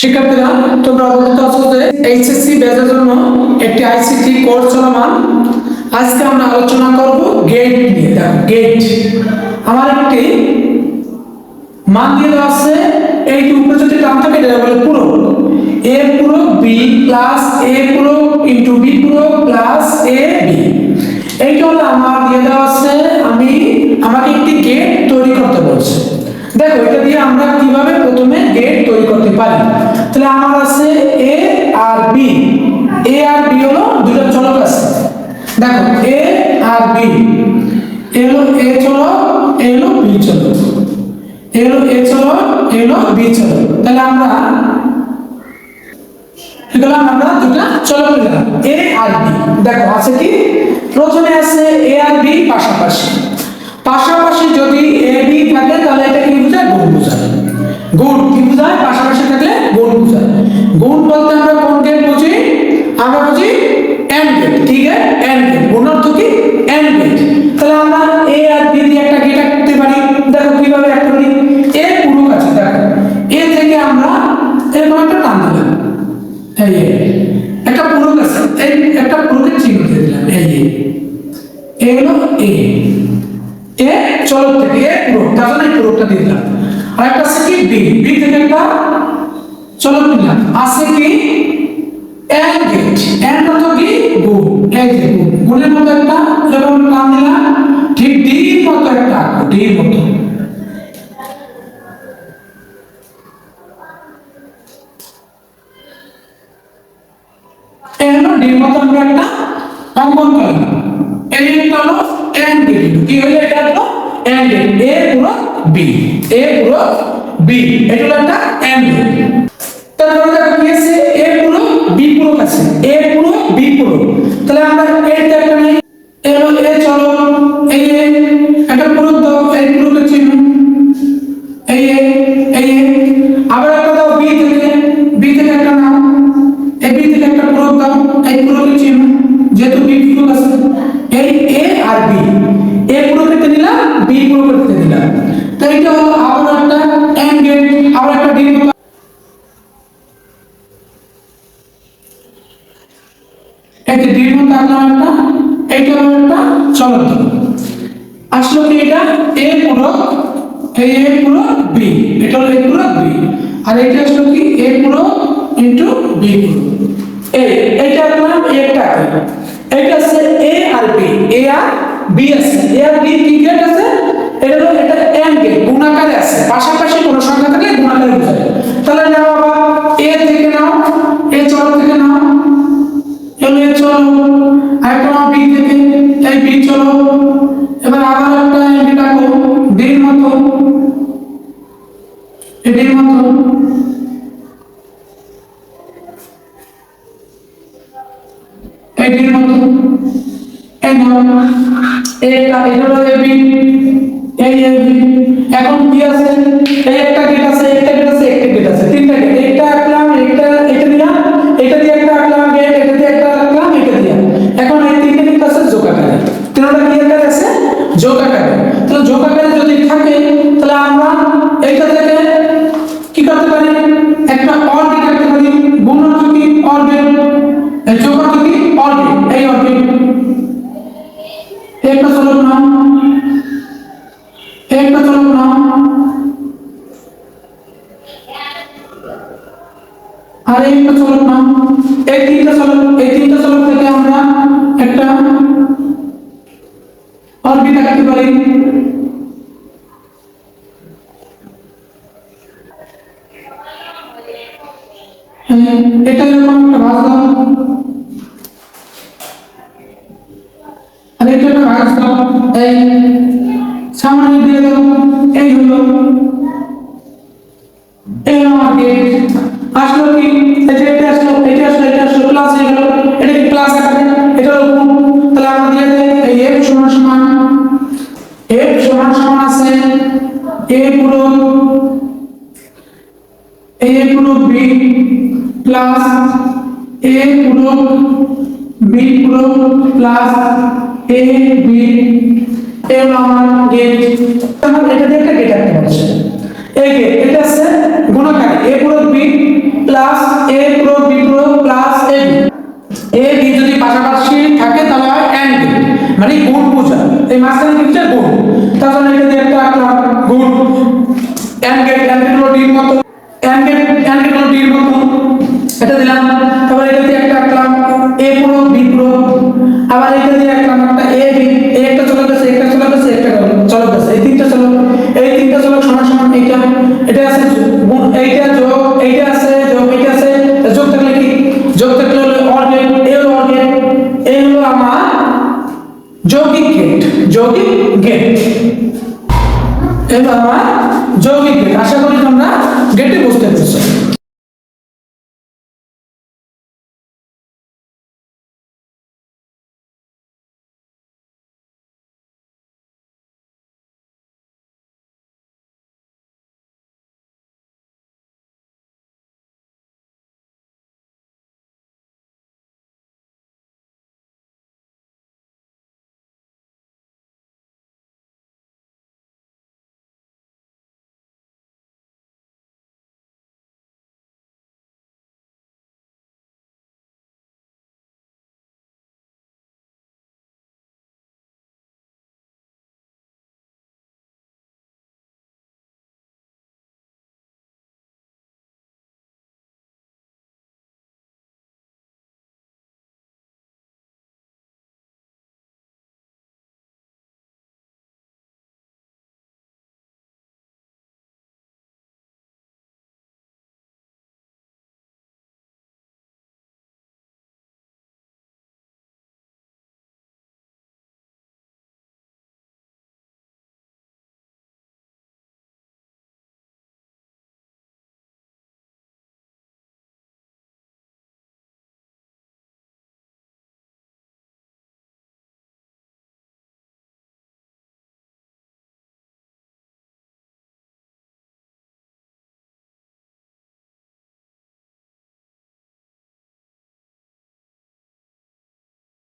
শিক্ষার্থীরা, তোমরা অবগত আছো যে এইচএসসি ব্যাচের জন্য একটি আইসিটি কোর্স চলমান। আজকে আমরা আলোচনা করব গেট নিয়ে। গেট আমার একটি মান দিয়ে দেওয়া আছে, এই উপরে যদি টান থাকে, এটা বলে পুরো এ পুরো বি প্লাস এ পুরো ইন্টু বি পুরো প্লাস এ বি এইটা হলো আমার দিয়ে দেওয়া আছে, আমি আমাকে একটি গেট তৈরি করতে বলছে। দেখো, এটা দিয়ে আমরা কীভাবে প্রথমে গেট তৈরি করতে পারি? তাহলে আমার আছে এ আর বি এ আর বি হলো দুটো চলক আছে। দেখো এ আর বি এ হলো এ চলক হলো বি চলক। এ হলো এ চলক হলো বি চলক। তাহলে আমরা এগুলো আমরা দুটো চলক নিলাম এ আর বি দেখো, আছে কি? প্রথমে আছে এ আর বি পাশাপাশি। পাশাপাশি যদি এ এ চলক থেকে এ পুরো, তার জন্য দিয়ে দিলাম। আর একটা আছে কি? বি বি থেকে একটা চলক নিলাম। আছে কি? এন্ড গেট এন্ড অর্থ কি? গুণ এই যে গুণ। গুণের মতো একটা এরকম নাম দিলাম ঠিক ডির মতো একটা ডির মতো। এই ডির মতো আমরা একটা অঙ্কন করলাম এই একটা হলো এন্ড গেট কি হলো এটা হলো? এন্ড এ পুরো বি এ পুরো বি এটা হলো একটা গেট তারপরে দেখো কি আছে? এ পুরো বি পুরো আছে। এ পুরো এই যে ডির মতো একটা এইটা হলো একটা চলক আসলো কি এটা? এ পুরো, এই এ পুরো বি এটা হলো এ পুরো বি আর এটা আসলো কি? এ পুরো ইনটু বি পুরো। এ এটা আঁকলাম একটা এটা আছে এ আর বি এ আর বি আছে। এ আর বি কি গেট আছে? এটা হলো, এটা এন গেট গুণাকারে আছে। পাশাপাশি এই ডির মতো এটির মতো এখন কি আছে অরবিট আঁকতে পারি? হ্যাঁ, এটা এরকম একটা ভাঁজ আর এটা একটা ভাঁজ এই সামনে দিয়ে দাও। এই হলো। এই গেট আসলো কি? প্লাস a পুরো b পুরো প্লাস এ হলো আমার গেট আমার এটা দিয়ে একটা গেট আঁকতে পারছে এই গেট এটা আছে গুণাকার। A পুরো b প্লাস এ প্রো বি প্রো প্লাস এ এ বি যদি পাশাপাশি থাকে তাহলে হয় গেট মানে গুণ বোঝা। এই মাঝখানে কি হচ্ছে গুণ তার জন্য এটা দিয়ে একটা আঁকলাম গুণ অ্যান্ড গেট অ্যান্ড গেট হলো ডির মতো অ্যান্ড গেট অ্যান্ড গেট হলো ডির মতো দিলাম। তারপর দিয়ে একটা আঁকলাম এ প্রো, বি আবার এটা দিয়ে আঁকলাম একটা এ, বি। এ একটা চলে গেছে একটা চলে গেছে একটা চলে গেছে এই তিনটা চলো এই তিনটা চলো সমান সমান এইটা এটা আছে এইটা যোগ, এইটা আছে, যোগ, এইটা আছে। যোগ থাকলে কি? যোগ থাকলে হলো অর গেট এ হলো অর গেট এই হলো আমার যৌগিক গেট যৌগিক গেট এবার আমার যৌগিক গেট আশা করি তোমরা গেটে